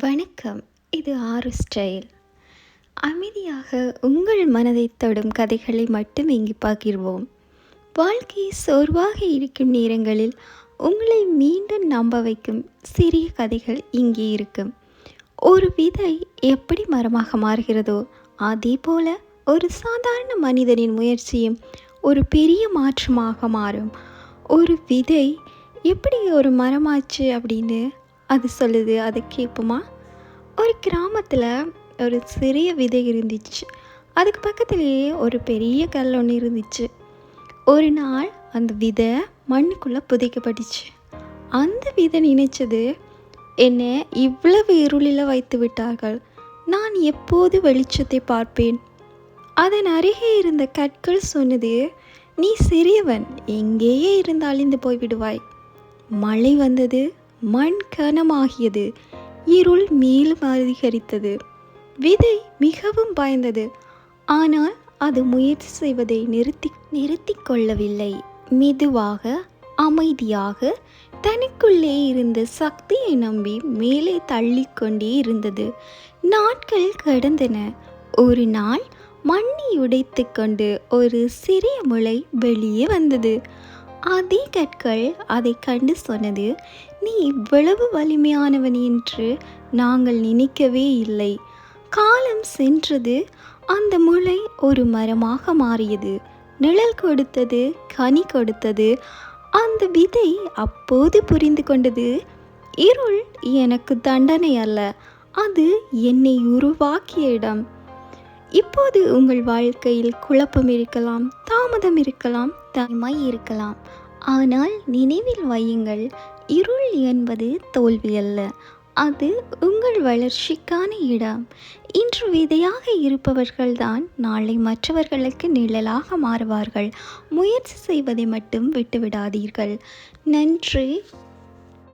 வணக்கம். இது ஆறு ஸ்டைல். அமைதியாக உங்கள் மனதை தொடும் கதைகளை மட்டும் இங்கு பகிர்வோம். வாழ்க்கை சோர்வாக இருக்கும் நேரங்களில் உங்களை மீண்டும் நம்ப வைக்கும் சிறிய கதைகள் இங்கே இருக்கும். ஒரு விதை எப்படி மரமாக மாறுகிறதோ அதே போல ஒரு சாதாரண மனிதனின் முயற்சியும் ஒரு பெரிய மாற்றமாக மாறும். ஒரு விதை எப்படி ஒரு மரமாச்சு அப்படின்னு அது சொல்லுது அதை கேட்போமா? ஒரு கிராமத்தில் ஒரு சிறிய விதை இருந்துச்சு. அதுக்கு பக்கத்துலேயே ஒரு பெரிய கல் ஒன்று இருந்துச்சு. ஒரு நாள் அந்த விதை மண்ணுக்குள்ளே புதைக்கப்பட்டுச்சு. அந்த விதை நினைச்சது என்னை இவ்வளவு இருளில் வைத்து விட்டார்கள். நான் எப்போது வெளிச்சத்தை பார்ப்பேன்? அதன் அருகே இருந்த கற்கள் சொன்னது நீ சிறியவன் எங்கேயே இருந்து அழிந்து போய்விடுவாய். மழை வந்தது மண் கனமாகியது இருள் மேலும் அதிகரித்தது. விதை மிகவும் பயந்தது. ஆனால் அது முயற்சி செய்வதை நிறுத்தி நிறுத்தி கொள்ளவில்லை. மெதுவாக அமைதியாக தனக்குள்ளே இருந்த சக்தியை நம்பி மேலே தள்ளிக்கொண்டே இருந்தது. நாட்கள் கடந்தன. ஒரு நாள் மண்ணை உடைத்து கொண்டு ஒரு சிறிய முளை வெளியே வந்தது. அதே கற்கள் அதை கண்டு சொன்னது நீ இவ்வளவு வலிமையானவன் என்று நாங்கள் நினைக்கவே இல்லை. காலம் சென்றது அந்த முளை ஒரு மரமாக மாறியது. நிழல் கொடுத்தது கனி கொடுத்தது. அந்த விதை அப்போது புரிந்து கொண்டது இருள் எனக்கு தண்டனை அல்ல. அது என்னை உருவாக்கிய இடம். இப்போது உங்கள் வாழ்க்கையில் குழப்பம் இருக்கலாம் தாமதம் இருக்கலாம் தனிமை இருக்கலாம். ஆனால் நினைவில் வையுங்கள் இருள் என்பது தோல்வி அல்ல அது உங்கள் வளர்ச்சிக்கான இடம். இன்று விதையாக இருப்பவர்கள்தான் நாளை மற்றவர்களுக்கு நிழலாக மாறுவார்கள். முயற்சி செய்வதை மட்டும் விட்டுவிடாதீர்கள். நன்றி.